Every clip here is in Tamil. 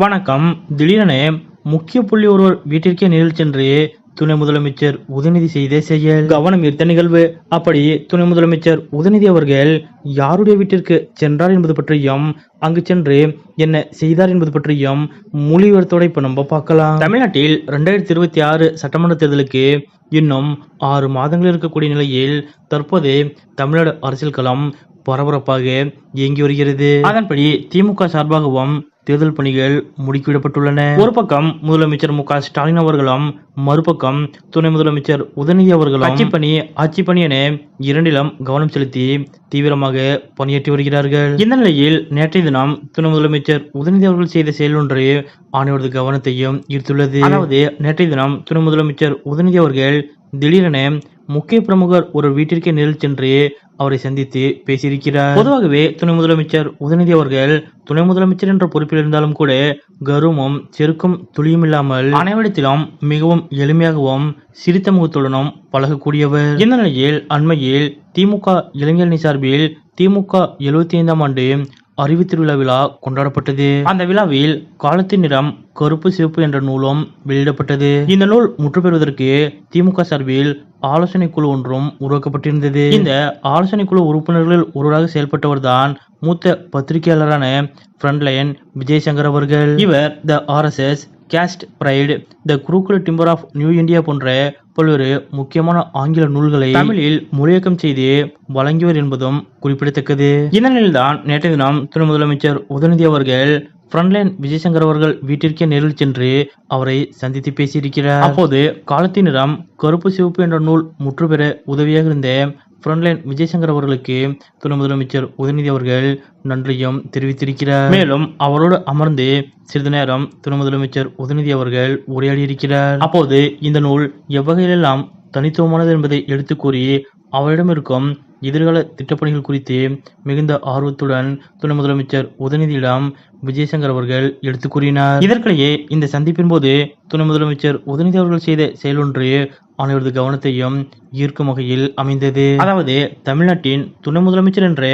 வணக்கம். திடீரென முக்கிய புள்ளி ஒருவர் வீட்டிற்கே நேரில் சென்று துணை முதலமைச்சர் உதயநிதி செய்த செயல் கவனம் ஈர்த்த நிகழ்வு. அப்படி துணை முதலமைச்சர் உதயநிதி அவர்கள் யாருடைய வீட்டிற்கு சென்றார் என்பது பற்றியும் அங்கு சென்று என்ன செய்தார் என்பது பற்றியும் மொழிவரத்தோட இப்ப நம்ம பார்க்கலாம். தமிழ்நாட்டில் ரெண்டாயிரத்தி இருபத்தி ஆறு சட்டமன்ற தேர்தலுக்கு இன்னும் ஆறு மாதங்கள் இருக்கக்கூடிய நிலையில் தற்போது தமிழ்நாடு அரசியல் களம் பரபரப்பாக இயங்கி வருகிறது. அதன்படி திமுக சார்பாகவும் தேர்தல் பணிகள் முடுக்கிவிடப்பட்டுள்ளன. ஒரு பக்கம் முதலமைச்சர் மு க ஸ்டாலின் அவர்களும் மறுபக்கம் துணை முதலமைச்சர் உதயநிதி அவர்களும் ஆட்சி பணி ஆட்சி பணி என இரண்டிலும் கவனம் செலுத்தி தீவிரமாக பணியாற்றி வருகிறார்கள். இந்த நிலையில் நேற்றைய தினம் துணை முதலமைச்சர் உதயநிதி அவர்கள் செய்த செயல் ஒன்று அனைவரது கவனத்தையும் ஈர்த்துள்ளது. அதாவது நேற்றைய தினம் துணை முதலமைச்சர் உதயநிதி அவர்கள் திடீரென முக்கிய பிரமுகர் ஒரு வீட்டிற்கே நேரில் சென்று அவரை சந்தித்து பேசியிருக்கிறார். பொதுவாகவே துணை முதலமைச்சர் உதயநிதி அவர்கள் துணை முதலமைச்சர் என்ற பொறுப்பில் இருந்தாலும் கூட கருமும் செருக்கும் துளியும் இல்லாமல் அனைவரிடத்திலும் மிகவும் எளிமையாகவும் சிரித்த முகத்துடனும் பழகக்கூடியவர். இந்த நிலையில் அண்மையில் திமுக இளைஞரணி சார்பில் திமுக எழுபத்தி ஐந்தாம் ஆண்டு அறிவு திருவிழா விழா கொண்டாடப்பட்டது. அந்த விழாவில் காலத்தின் நிறம் கருப்பு சிவப்பு என்ற நூலும் வெளியிடப்பட்டது. இந்த நூல் முற்று பெறுவதற்கு திமுக சார்பில் ஆலோசனை குழு ஒன்றும் உருவாக்கப்பட்டிருந்தது. இந்த ஆலோசனை குழு உறுப்பினர்களில் ஒருவராக செயல்பட்டவர்தான் மூத்த பத்திரிகையாளரான ஃப்ரண்ட்லைன் விஜயசங்கர் அவர்கள். இவர் the RSS caste pride the குரூக்குல timber of new India போன்ற பல்வேறு முக்கியமான ஆங்கில நூல்களை தமிழில் மொழியக்கம் செய்து வழங்கியவர் என்பதும் குறிப்பிடத்தக்கது. இந்த நிலையில்தான் நேற்றைய தினம் துணை முதலமைச்சர் உதயநிதி அவர்கள் ஃப்ரண்ட்லைன் விஜயசங்கர் அவர்கள் வீட்டிற்கே நேரில் சென்று அவரை சந்தித்து பேசியிருக்கிறார். அப்போது காலத்தின் நிறம் கருப்பு சிவப்பு என்ற நூல் முற்றுப்பெற உதவியாக இருந்த ஃப்ரண்ட்லைன் விஜயசங்கர் அவர்களுக்கு துணை முதலமைச்சர் உதயநிதி அவர்கள் நன்றியும் தெரிவித்திருக்கிறார். மேலும் அவரோடு அமர்ந்து சிறிது நேரம் துணை முதலமைச்சர் உதயநிதி அவர்கள் உரையாடியிருக்கிறார். அப்போது இந்த நூல் எவ்வகையிலெல்லாம் தனித்துவமானது என்பதை எடுத்து கூறி அவரிடம் இருக்கும் எதிர்கால திட்டப்பணிகள் குறித்து மிகுந்த ஆர்வத்துடன் துணை முதலமைச்சர் உதயநிதியிடம் விஜயசங்கர் அவர்கள் எடுத்து கூறினார். இதற்கிடையே இந்த சந்திப்பின் போது துணை முதலமைச்சர் உதயநிதி அவர்கள் செய்த செயலொன்று அனைவரது கவனத்தையும் ஈர்க்கும் வகையில் அமைந்தது. அதாவது தமிழ்நாட்டின் துணை முதலமைச்சர் என்ற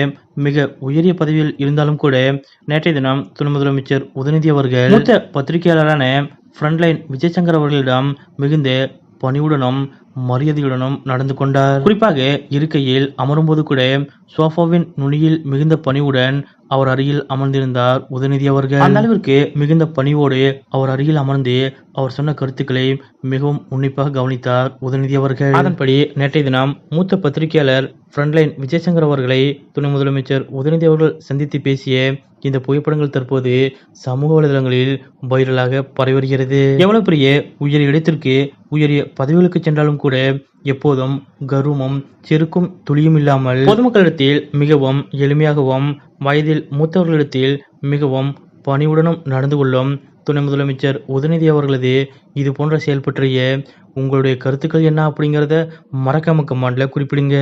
மிக உயரிய பதவியில் இருந்தாலும் கூட நேற்றைய தினம் துணை முதலமைச்சர் உதயநிதி அவர்கள் மூத்த பத்திரிகையாளரான ஃப்ரண்ட்லைன் விஜயசங்கர் அவர்களிடம் மிகுந்த பணிவுடனும் மரியாதையுடனும் நடந்து கொண்டார். குறிப்பாக இருக்கையில் அமரும்போது கூட சோஃபாவின் நுனியில் மிகுந்த பணிவுடன் அவர் அருகில் அமர்ந்திருந்தார் உதயநிதி அவர்கள். அந்த அளவிற்கு மிகுந்த பணிவோடு அவர் அருகில் அமர்ந்து அவர் சொன்ன கருத்துக்களை மிகவும் உன்னிப்பாக கவனித்தார் உதயநிதி அவர்கள். அதன்படி நேற்றைய தினம் மூத்த பத்திரிகையாளர் ஃப்ரண்ட்லைன் விஜயசங்கர் அவர்களை துணை முதலமைச்சர் உதயநிதி அவர்கள் சந்தித்து பேசிய இந்த புகைப்படங்கள் தற்போது சமூக வலைதளங்களில் வைரலாக பரவி வருகிறது. எவ்வளவு பெரிய உயரிய இடத்திற்கு உயரிய பதவிகளுக்கு சென்றாலும் கூட எப்போதும் கர்வமும் செருக்கும் துளியும் இல்லாமல் பொதுமக்களிடத்தில் மிகவும் எளிமையாகவும் வயதில் மூத்தவர்களிடத்தில் மிகவும் பணிவுடனும் நடந்து கொள்ளும் துணை முதலமைச்சர் உதயநிதி அவர்களது இது போன்ற செயல் பற்றிய உங்களுடைய கருத்துக்கள் என்ன அப்படிங்கிறத மறக்காம கமாண்டில் குறிப்பிடுங்க.